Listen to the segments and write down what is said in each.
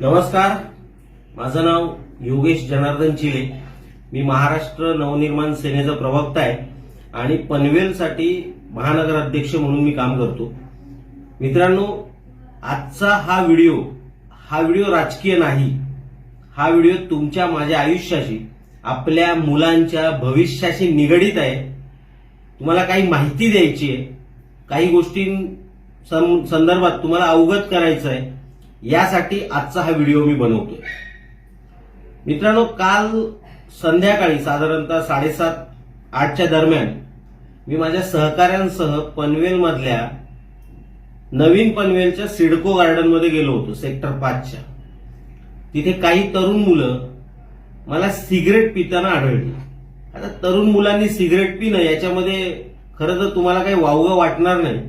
नमस्कार. माझं नाव योगेश जनार्दन चिले. मी महाराष्ट्र नवनिर्माण सेनेचा प्रवक्ता आहे आणि पनवेलसाठी महानगर अध्यक्ष म्हणून मी काम करतो. मित्रांनो आजचा हा व्हिडिओ हा व्हिडिओ राजकीय नाही. हा व्हिडिओ तुमच्या माझ्या आयुष्याशी आपल्या मुलांच्या भविष्याशी निगडीत आहे. तुम्हाला काही माहिती द्यायची आहे काही गोष्टी सं- संदर्भात तुम्हाला अवगत करायचं आहे. यासाठी आजचा हा व्हिडिओ मी बनवतोय. मित्रांनो काल संध्याकाळी साधारणतः साडेसात आठच्या दरम्यान मी माझ्या सहकाऱ्यांसह पनवेलमधल्या नवीन पनवेलच्या सिडको गार्डनमध्ये गेलो होतो सेक्टर पाचच्या. तिथे काही तरुण मुलं मला सिगरेट पिताना आढळली. आता तरुण मुलांनी सिगरेट पिणं याच्यामध्ये खरं तर तुम्हाला काही वावगं वाटणार नाही.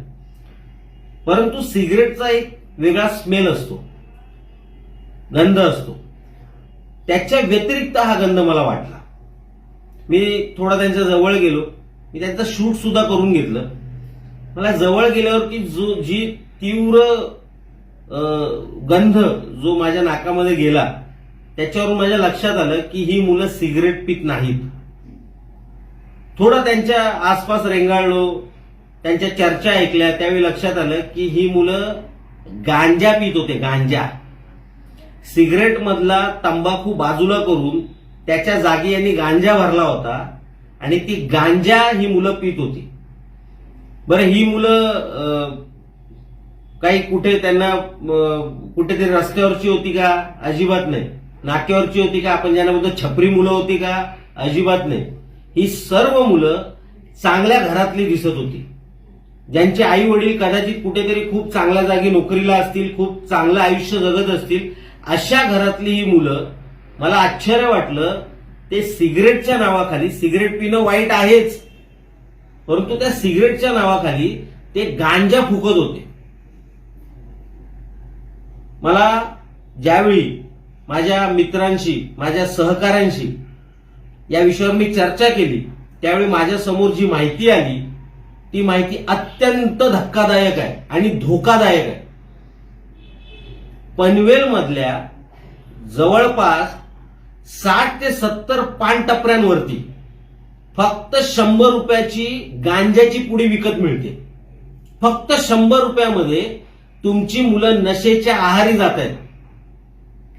परंतु सिगरेटचा एक वेगळा स्मेल असतो. गंध असतो. त्याच्या व्यतिरिक्त हा गंध मला वाटला. मी थोडा त्यांच्या जवळ गेलो. मी त्यांचं शूट सुद्धा करून घेतलं. मला जवळ गेल्यावर की जो जी तीव्र गंध जो माझ्या नाकामध्ये गेला त्याच्यावरून माझ्या लक्षात आलं की ही मुलं सिगरेट पित नाहीत. थोडं त्यांच्या आसपास रेंगाळलो त्यांच्या चर्चा ऐकल्या त्यावेळी लक्षात आलं की ही मुलं गांजा पित होते गांजा. सिगरेट मधला तंबाखू बाजूला करून त्याच्या जागी यांनी गांजा भरला होता आणि ती गांजा ही मुलं पित होती. बरं ही मुलं काही कुठे त्यांना कुठेतरी रस्त्यावरची होती का? अजिबात नाही. नाक्यावरची होती का? आपण ज्यांना म्हणतो छपरी मुलं होती का? अजिबात नाही. ही सर्व मुलं चांगल्या घरातली दिसत होती. ज्यांचे आई वडील कदाचित कुठेतरी खूप चांगल्या जागी नोकरीला असतील खूप चांगलं आयुष्य जगत असतील अशा घरातली ही मुलं मला आश्चर्य वाटलं ते सिगरेटच्या नावाखाली सिगरेट पिणं वाईट आहेच परंतु त्या सिगरेटच्या नावाखाली ते गांजा फुकत होते. मला ज्यावेळी माझ्या मित्रांशी माझ्या सहकाऱ्यांशी या विषयावर मी चर्चा केली त्यावेळी माझ्यासमोर जी माहिती आली ती माहिती अत्यंत धक्कादायक आहे आणि धोकादायक आहे. पनवेल मधल्या जवळपास साठ ते सत्तर पान टपऱ्यांवरती फक्त शंभर रुपयाची गांजाची पुडी विकत मिळते. फक्त शंभर रुपयामध्ये तुमची मुलं नशेच्या आहारी जात आहेत.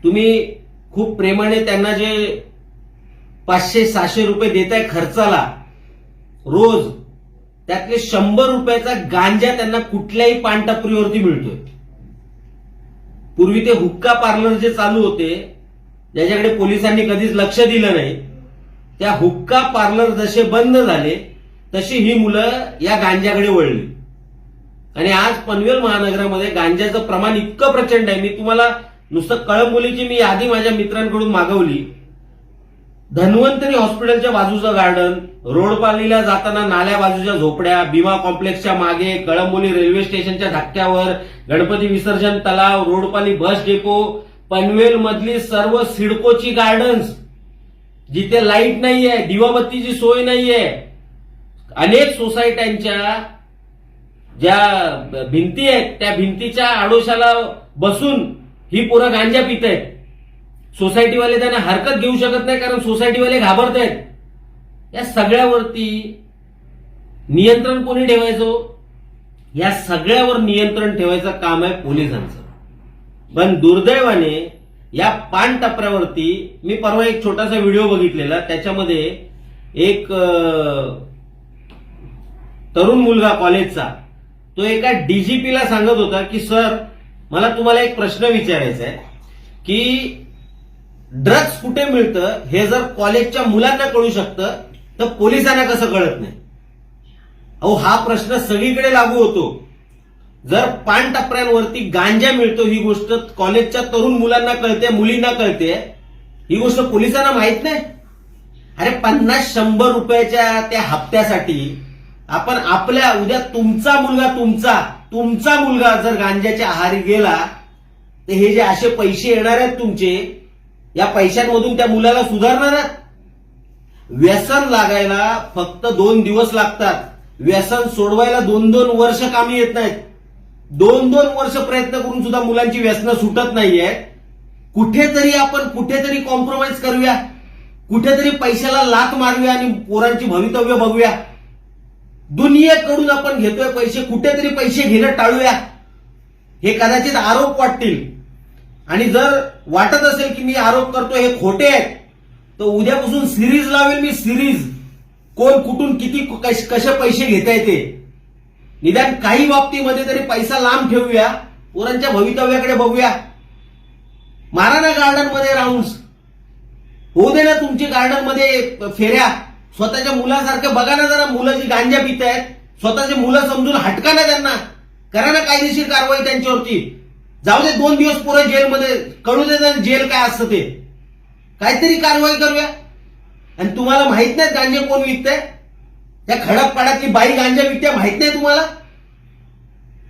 तुम्ही खूप प्रेमाने त्यांना जे पाचशे सहाशे रुपये देताय खर्चाला रोज त्यातले शंभर रुपयाचा गांजा त्यांना कुठल्याही पानटपरीवरती मिळतोय. पूर्वी ते हुक्का पार्लर जे चालू होते ज्याच्याकडे पोलिसांनी कधीच लक्ष दिलं नाही त्या हुक्का पार्लर जसे बंद झाले तशी ही मुलं या गांजाकडे वळली. आणि आज पनवेल महानगरामध्ये गांजाचं प्रमाण इतकं प्रचंड आहे मी तुम्हाला नुसतं कळंबोलीची मी यादी माझ्या मित्रांकडून मागवली. धन्वंतरी हॉस्पिटलच्या बाजूचं गार्डन रोडपालीला जाताना नाल्या बाजूच्या झोपड्या भीमा कॉम्प्लेक्सच्या मागे कळंबोली रेल्वे स्टेशनच्या धक्क्यावर गणपती विसर्जन तलाव रोडपाली बस डेपो पनवेल मधली सर्व सिडकोची गार्डन्स जिथे लाइट नाहीये दिवाबत्तीची सोय नाहीये. अनेक सोसायट्यांच्या ज्या भिंती आहेत त्या भिंतीच्या आडोशाला बसून ही पोरं गांजा पित आहेत सोसायटीवाले त्यांना हरकत घेऊ शकत नाही कारण सोसायटीवाले घाबरत आहेत या सगळ्यावरती नियंत्रण कोणी ठेवायचं? या सगळ्यावर नियंत्रण ठेवायचं काम आहे पोलिसांचं. पण दुर्दैवाने या पान टपऱ्यावरती मी परवा एक छोटासा व्हिडिओ बघितलेला त्याच्यामध्ये एक तरुण मुलगा कॉलेजचा तो एका डीजीपीला सांगत होता की सर मला तुम्हाला एक प्रश्न विचारायचा आहे की ड्रग्ज कुठे मिळतं? हे जर कॉलेजच्या मुलांना कळू शकतं तर पोलिसांना कसं कळत नाही? अहो हा प्रश्न सगळीकडे लागू होतो. जर पान टपऱ्यांवरती गांजा मिळतो ही गोष्ट कॉलेजच्या तरुण मुलांना कळते मुलींना कळते ही गोष्ट पोलिसांना माहीत नाही? अरे पन्नास शंभर रुपयाच्या त्या हप्त्यासाठी आपण आपल्या उद्या तुमचा मुलगा तुमचा तुमचा मुलगा जर गांजाच्या आहारी गेला तर हे जे असे पैसे येणार आहेत तुमचे या पैशांमधून त्या मुलाला सुधारणार आहेत? व्यसन लागायला फक्त दोन दिवस लागतात. व्यसन सोडवायला दोन दोन वर्ष कामी येत नाहीत. दोन दोन वर्ष प्रयत्न करून सुद्धा मुलांची व्यसनं सुटत नाहीये. कुठेतरी आपण कुठेतरी कॉम्प्रोमाइज करूया. कुठेतरी पैशाला लात मारूया आणि पोरांची भवितव्य बघूया. दुनियेकडून आपण घेतोय पैसे कुठेतरी पैसे घेणं टाळूया. हे कदाचित आरोप वाटतील. आणि जर वाटत असेल की मी आरोप करतो हे खोटे आहेत तर उद्यापासून सिरीज लावेल मी सिरीज कोण कुठून किती कश- कसे पैसे घेता येते निदान काही बाबतीमध्ये तरी पैसा लांब ठेवूया. पोरांच्या भवितव्याकडे बघूया. मारा ना गार्डनमध्ये राऊंड होऊ दे ना तुमची गार्डनमध्ये फेऱ्या. स्वतःच्या मुलासारखं बघा ना जरा मुलं जी गांजा पित आहेत स्वतःचे मुलं समजून हटका ना त्यांना. करा ना कायदेशीर कारवाई त्यांच्यावरती. जाऊ दे दोन दिवस पुरे जेलमध्ये कळू दे ना जेल काय असतं ते. काहीतरी कारवाई करूया. आणि तुम्हाला माहीत नाही गांजे कोण विकतंय? त्या खडकपाड्यातली बाई गांजा विकते माहीत नाही तुम्हाला?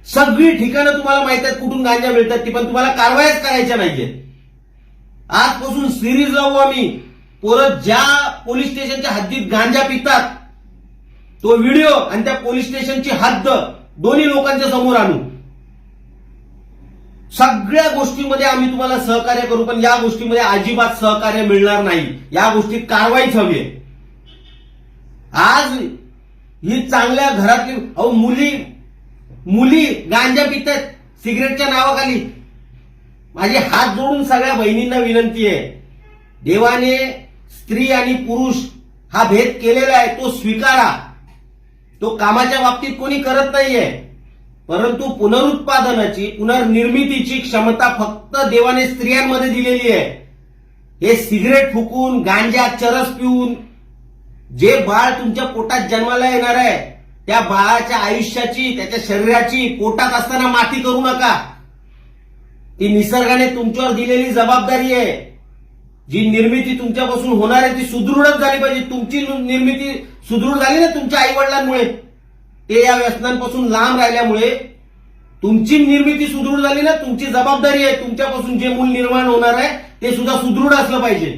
सगळी ठिकाणं तुम्हाला माहीत आहेत कुठून गांजा मिळतात ती पण तुम्हाला कारवाईच करायच्या नाहीये आजपासून सिरीज लावू आम्ही. पोरं ज्या पोलीस स्टेशनच्या हद्दीत गांजा पितात तो व्हिडिओ आणि त्या पोलीस स्टेशनची हद्द दोन्ही लोकांच्या समोर आणू. सगळ्या गोष्टीमध्ये आम्ही तुम्हाला सहकार्य करू पण या गोष्टीमध्ये अजिबात सहकार्य मिळणार नाही. या गोष्टीत कारवाईच हवी आहे. आज ही चांगल्या घरातली अहो मुली मुली गांजा पितात सिगरेटच्या नावाखाली. माझे हात जोडून सगळ्या बहिणींना विनंती आहे. देवाने स्त्री आणि पुरुष हा भेद केलेला आहे तो स्वीकारा. तो कामाच्या बाबतीत कोणी करत नाहीये. परंतु पुनरुत्पादनाची पुनर्निर्मितीची क्षमता फक्त देवाने स्त्रियांमध्ये दिलेली आहे. हे सिगरेट फुकून गांजा चरस पिऊन जे बाळ तुमच्या पोटात जन्माला येणार आहे त्या बाळाच्या आयुष्याची त्याच्या शरीराची पोटात असताना माती करू नका. ती निसर्गाने तुमच्यावर दिलेली जबाबदारी आहे. जी निर्मिती तुमच्यापासून होणार आहे ती सुदृढच झाली पाहिजे. तुमची निर्मिती सुदृढ झाली ना तुमच्या आई वडिलांमुळे ते या व्यसनांपासून लांब राहिल्यामुळे तुमची निर्मिती सुदृढ झाली ना तुमची जबाबदारी आहे तुमच्यापासून जे मूल निर्माण होणार आहे ते सुद्धा सुदृढ असलं पाहिजे.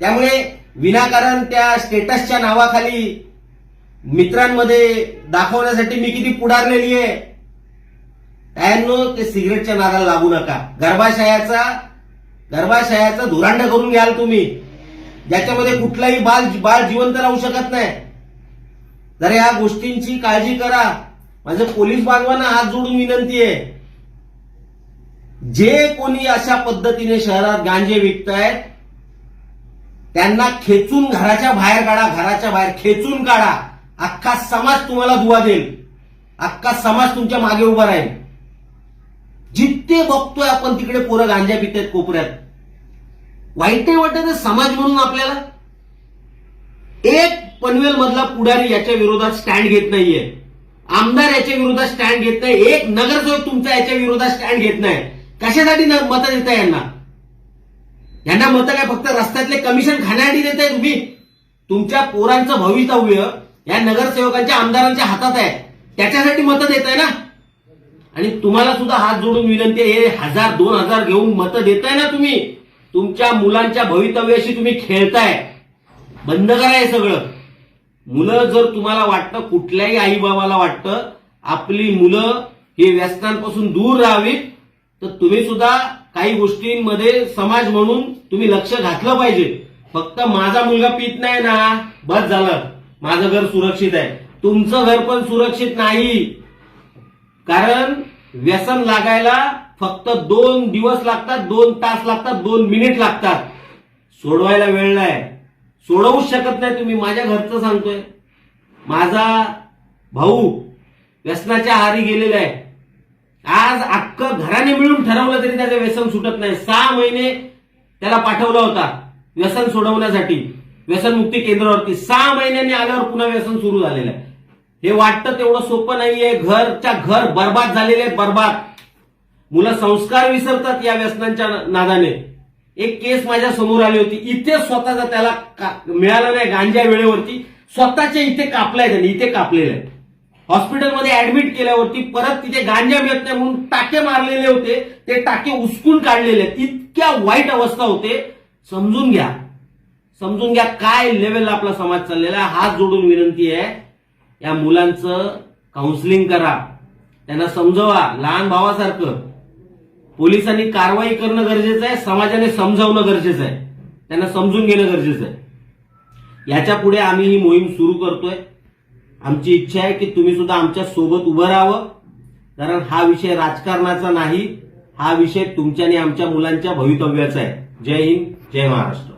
त्यामुळे विनाकारण त्या स्टेटसच्या नावाखाली मित्रांमध्ये दाखवण्यासाठी मी किती पुढारलेली आहे. त्यानं ते सिगरेटच्या नादाला लागू नका. गर्भाशयाचा गर्भाशयाचा धुरांड करून घ्याल तुम्ही. ज्याच्यामध्ये कुठलाही बाल बाळ जिवंत राहू शकत नाही. जर या गोष्टींची काळजी करा. माझं पोलीस बांधवांना हात जोडून विनंती आहे. जे कोणी अशा पद्धतीने शहरात गांजे विकतायत त्यांना खेचून घराच्या बाहेर काढा घराच्या बाहेर खेचून काढा. अख्खा समाज तुम्हाला दुवा देईल. अख्खा समाज तुमच्या मागे उभा राहील. जिथे बघतोय आपण तिकडे पोरं गांजा पितात कोपऱ्यात. वाईट नाही वाटत समाज म्हणून आपल्याला? एक पनवेल मधला पुढारी याच्या विरोधात स्टँड घेत नाहीये. आमदार याच्या विरोधात स्टँड घेत नाही. एक नगरसेवक तुमचा याच्या विरोधात स्टँड घेत नाही. कशासाठी मतं देताय यांना? यांना मतं काय? फक्त रस्त्यातले कमिशन खाण्यासाठी देताय तुम्ही. तुमच्या पोरांचं भवितव्य या नगरसेवकांच्या आमदारांच्या हातात आहे. त्याच्यासाठी मतं देताय ना? आणि तुम्हाला सुद्धा हात जोडून विनंती हे हजार दोन हजार घेऊन मतं देताय ना तुम्ही? तुमच्या मुलांच्या भवितव्याशी तुम्ही खेळताय. बंद करा हे सगळं. मुलं जर तुम्हाला वाटतं कुठल्याही आई बाबाला वाटतं आपली मुलं हे व्यसनांपासून दूर राहावीत तर तुम्ही सुद्धा काही गोष्टींमध्ये समाज म्हणून तुम्ही लक्ष घातलं पाहिजे. फक्त माझा मुलगा पित नाही ना बस झालं. माझं घर सुरक्षित आहे. तुमचं घर पण सुरक्षित नाही. कारण व्यसन लागायला फक्त दोन दिवस लागतात दोन तास लागतात दोन मिनिट लागतात. सोडवायला वेळ नाही. सोडवूच शकत नाही तुम्ही. माझ्या घरचं सांगतोय. माझा भाऊ व्यसनाच्या आहारी गेलेला आहे. आज अख्खं घराने मिळून ठरवलं तरी त्याचं व्यसन सुटत नाही. सहा महिने त्याला पाठवला होता व्यसन सोडवण्यासाठी. व्यसनमुक्ती केंद्रावरती. सहा महिन्यांनी आल्यावर पुन्हा व्यसन सुरू झालेलं आहे. हे वाटतं तेवढं सोपं नाहीये. घरच्या घर बर्बाद झालेले आहेत बर्बाद. मुलं संस्कार विसरतात या व्यसनांच्या नादाने. एक केस माझ्यासमोर आली होती. इथे स्वतःचा त्याला का- मिळाला नाही गांजा वेळेवरती. स्वतःच्या इथे कापलाय त्याने इथे कापलेलं आहे. हॉस्पिटलमध्ये ऍडमिट केल्यावरती परत तिथे गांजा मिळत नाही म्हणून टाके मारलेले होते. ते टाके उचकून काढलेले आहेत. इतक्या वाईट अवस्था होते. समजून घ्या. समजून घ्या काय लेवलला आपला समाज चाललेला आहे. हात जोडून विनंती आहे. या मुलांचं काउन्सिलिंग करा. त्यांना समजवा. लहान भावासारखं. पोलिसांनी कारवाई करणं गरजेचं आहे समाजाने समजावणं गरजेचं आहे. त्यांना समजून घेणं गरजेचं आहे. याच्यापुढे आम्ही ही मोहीम सुरू करतोय. आमची इच्छा आहे की तुम्ही सुद्धा आमच्यासोबत उभं राहावं. कारण हा विषय राजकारणाचा नाही हा विषय तुमच्या आणि आमच्या मुलांच्या भवितव्याचा आहे. जय हिंद जय महाराष्ट्र.